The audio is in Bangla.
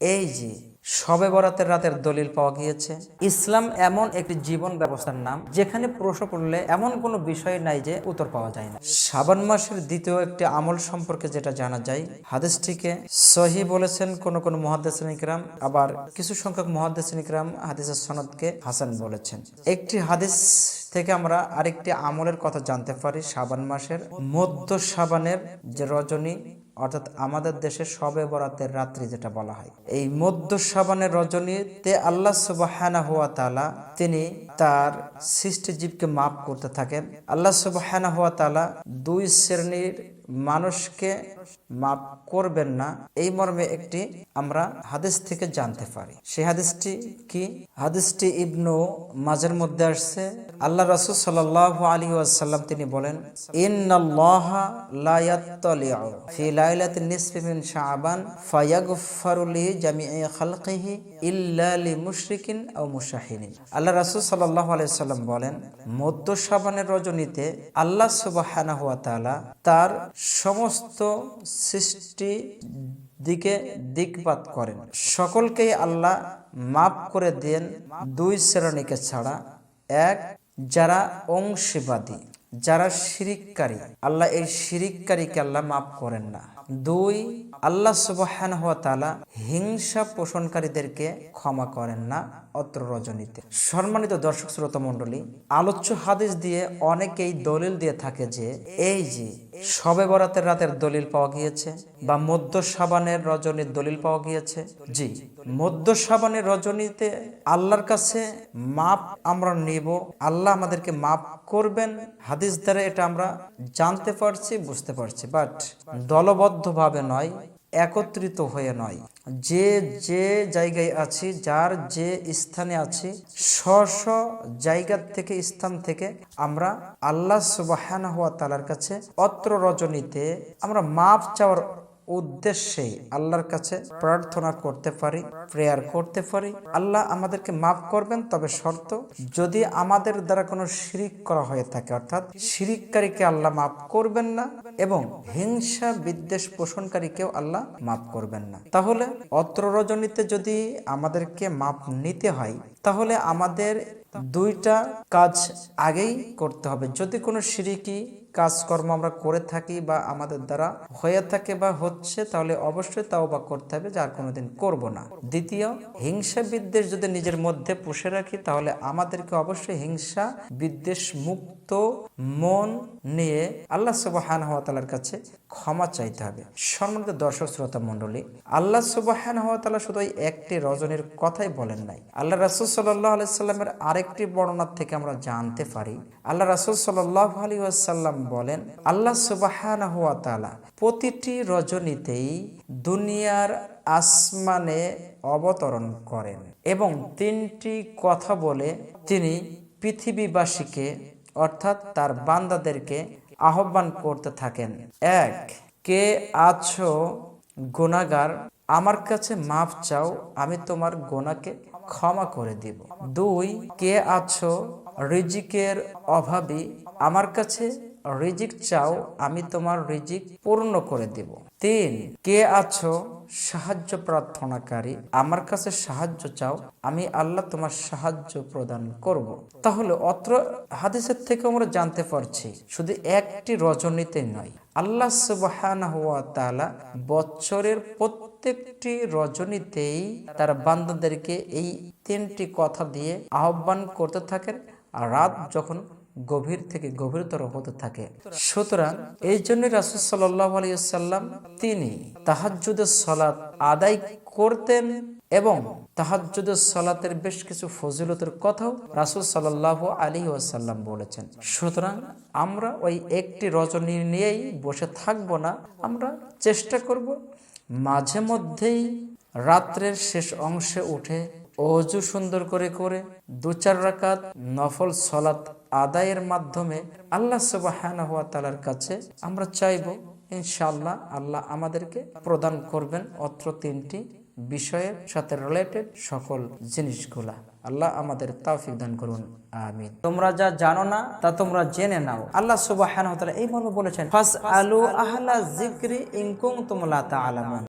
এই যে সবে বরাতের রাতের দলিল পাওয়া গিয়েছে। ইসলাম এমন একটি জীবন ব্যবস্থার নাম, যেখানে প্রশ্ন করলে এমন কোনো বিষয় নাই যে উত্তর পাওয়া যায় না। শাবান মাসের দ্বিতীয় একটি আমল সম্পর্কে যেটা জানা যায়, হাদিসটিকে সহি বলেছেন কোন কোন মহাদ্দেশন ইকরাম, আবার কিছু সংখ্যক মহাদ্দেশন ইকরাম হাদিসের সনদকে হাসান বলেছেন। একটি হাদিস থেকে আমরা আরেকটি আমলের কথা জানতে পারি, শাবান মাসের মধ্য শাবানের যে রজনী অর্থাৎ আমাদের দেশে সবে বরাতের রাত্রি যেটা বলা হয়। এই মধ্য সাবানের রজনীতে আল্লাহ সুবাহানা হুয়া তালা তিনি তার সৃষ্টি জীবকে মাফ করতে থাকেন। আল্লাহ সুবাহানা হুয়া তালা দুই শ্রেণির মানুষকে মাপ করবেন না। এই মর্মে একটি আমরা হাদিস থেকে জানতে পারি। সেই হাদিসটি কি? হাদিসটি ইবনু মাঝের মধ্যে আসছে। আল্লাহ রাসূল সাল্লাল্লাহু আলাইহি ওয়াসাল্লাম তিনি বলেন আল্লাহ ওয়াসাল্লাম বলেন মধ্য শাবানের রজনীতে আল্লাহ তাআলা তার সমস্ত সৃষ্টি দিকে দিকপাত করেন। সকলকেই আল্লাহ মাফ করে দেন দুই শ্রেণীকে ছাড়া। এক, যারা অংশীবাদী, যারা শিরিককারী। আল্লাহ এই শিরিককারীকে আল্লাহ মাফ করেন না। দুই, আল্লাহ সুবহান হওয়া তালা হিংসা পোষণকারীদেরকে ক্ষমা করেন না অত্র রজনীতে। সম্মানিত দর্শক, শ্রোতা মণ্ডলী, আলোচ্য হাদিস দিয়ে অনেকেই দলিল দিয়ে থাকে যে, এই যে সবে বরাতের রাতের দলিল পাওয়া গিয়েছে বা মধ্য সাবানের রজনীর দলিল পাওয়া গিয়েছে। জি, মধ্য সাবানের রজনীতে আল্লাহর কাছে মাপ আমরা নেব, আল্লাহ আমাদেরকে মাপ করবেন। হাদিস দ্বারা এটা আমরা জানতে পারছি, বুঝতে পারছি। বাট দলবদ্ধভাবে নয়, একত্রিত হয়ে নয়। যে যে জায়গায় আছি, যার যে স্থানে আছি, স্ব স্ব জায়গার থেকে, স্থান থেকে আমরা আল্লাহ সুবাহান হওয়া তালার কাছে অত্র রজনীতে আমরা মাপ চাওয়ার উদ্দেশ্যে আল্লাহর কাছে প্রার্থনা করতে পারি প্রেয়ার করতে পারি। আল্লাহ আমাদেরকে মাফ করবেন, তবে শর্ত, যদি আমাদের দ্বারা কোনো শিরিক করা হয়ে থাকে, অর্থাৎ শিরিককারীকে আল্লাহ মাফ করবেন না এবং হিংসা বিদ্বেষ পোষণকারীকেও আল্লাহ মাফ করবেন না। তাহলে অত্র রজনীতে যদি আমাদেরকে মাপ নিতে হয়, তাহলে আমাদের দুইটা কাজ আগেই করতে হবে। যদি কোনো সিরিকি কাজকর্ম আমরা করে থাকি বা আমাদের দ্বারা হয়ে থাকে বা হচ্ছে, তাহলে অবশ্যই তাও বা করতে হবে যা কোনোদিন করব না। দ্বিতীয়, হিংসা বিদ্বেষ যদি নিজের মধ্যে পুষে রাখি, তাহলে আমাদেরকে অবশ্যই হিংসা বিদ্বেষ মুক্ত মন নিয়ে আল্লাহ সুবাহান হওয়া তালার কাছে ক্ষমা চাইতে হবে। সম্মানিত দর্শক শ্রোতা মণ্ডলী, আল্লাহ সুবাহান হওয়া তালা শুধু একটি রজনীর কথাই বলেন নাই। আল্লাহ রাসুল সাল্লাহ আলাইসাল্লামের আরেকটি বর্ণনার থেকে আমরা জানতে পারি। আল্লাহ রাসুল সাল্লাহ আলী আসাল্লাম বলেন, আল্লাহ সুবাহান প্রতিটি রজনীতেই দুনিয়ার আসমানে অবতরণ করেন এবং তিনটি কথা বলে তিনি পৃথিবীবাসীকে, অর্থাৎ তার বান্দাদেরকে আহ্বান করতে থাকেন। এক, কে আছো গুণাগার আমার কাছে মাপ চাও, আমি তোমার গোনাকে ক্ষমা করে দিব। দুই, কে আছো রিজিকের অভাবী? আমার কাছে রিজিক চাও, আমি তোমার রিজিক পূর্ণ করে দিব তিন, কে আছো সাহায্য প্রার্থনাকারী, আমার কাছে সাহায্য চাও, আমি আল্লাহ তোমার সাহায্য প্রদান করব। তাহলে অত্র হাদিসের থেকে আমরা জানতে পারছি, শুধু একটি রজনীতে নয়, আল্লাহ সুবাহান বছরের প্রত্যেকটি রজনীতেই তার বান্দাদেরকে এই তিনটি কথা দিয়ে আহ্বান করতে থাকেন, আর রাত যখন গভীর থেকে গভীরতর হতে থাকে। সুতরাং এই জন্য রাসুল সাল্লাহ আলিয়াল্লাম তিনি তাহাজুদের সলাৎ আদায় করতেন এবং তাহাজুদের সলাতের বেশ কিছু ফজিলতের কথাও রাসুল সাল্লাহ আলী ওয়াসাল্লাম বলেছেন। সুতরাং আমরা ওই একটি রজনী নিয়েই বসে থাকব না, আমরা চেষ্টা করব মাঝে মধ্যেই রাত্রের শেষ অংশে উঠে অজু সুন্দর করে করে দু চার রাকাত নফল সলাত আদায়ের মাধ্যমে আল্লাহ সুবাহান হওয়া তালার কাছে আমরা চাইব ইনশাল্লাহ আল্লাহ আমাদেরকে প্রদান করবেন অত্র তিনটি বিষয়ের সাথে রিলেটেড সকল জিনিসগুলা। আল্লাহ আমাদের তাওফিক দান করুন। আমিন। তোমরা যা জানো না, তা তোমরা জেনে নাও। আল্লাহ সুবাহান এই মর্মে বলেছেন ফাস আলু আহলা জিক্রি ইনকুম তোমলা তা আলামান